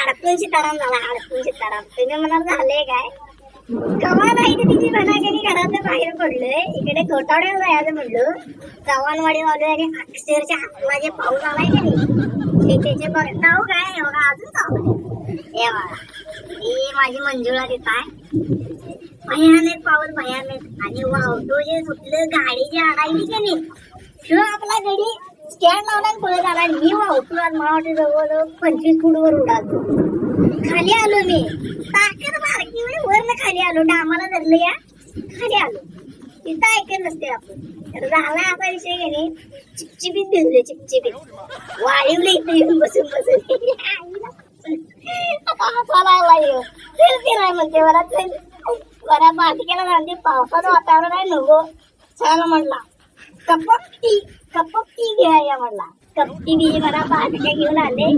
अडकून सीताराम झाला अडकून सीताराम तुम्ही म्हणाल झाले काय? कवा नाही ते तिची घराघरी घरात बाहेर पडलोय. इकडे गोटावड्याला जायचं म्हणलो. चव्हाणवाडी वाले आणि अक्षरच्या हातला जे पाऊस आलाय का नाही. त्याचे नाव काय बघा अजून चालू आहे. हे बघा. ही माझी मंजुळा तिथं आहे. भयानक पाऊस भयानक. आणि वावटो जे सुटलं गाडी जी अडायली का नाही? शिव आपला गडी स्टँड लावला आणि पळत आला आणि मी वाहतो आणि मला वाटतं जवळजवळ पंचवीस फूटवर उडालो खाली आलो मी. ताकद बारकी म्हणजे वरनं खाली आलो. डामाला धरलं या. खाली आलो. तिथं ऐकत नसते आपण. तर झाला असा विषय घेणे नाही? चिपचिपीत भिजले चिपचिपीत. वाळीवले इथे येऊन बसून बसून. हसायला लागला ह्यो. फिराय म्हणते मला. चल. बऱ्या बाटिकेला जाणते पावसाचं वातावरण आहे नको. चला म्हणला कपक टी कपक टी घ्या म्हणला कपटी बी मला बाटक्या घेऊन आले.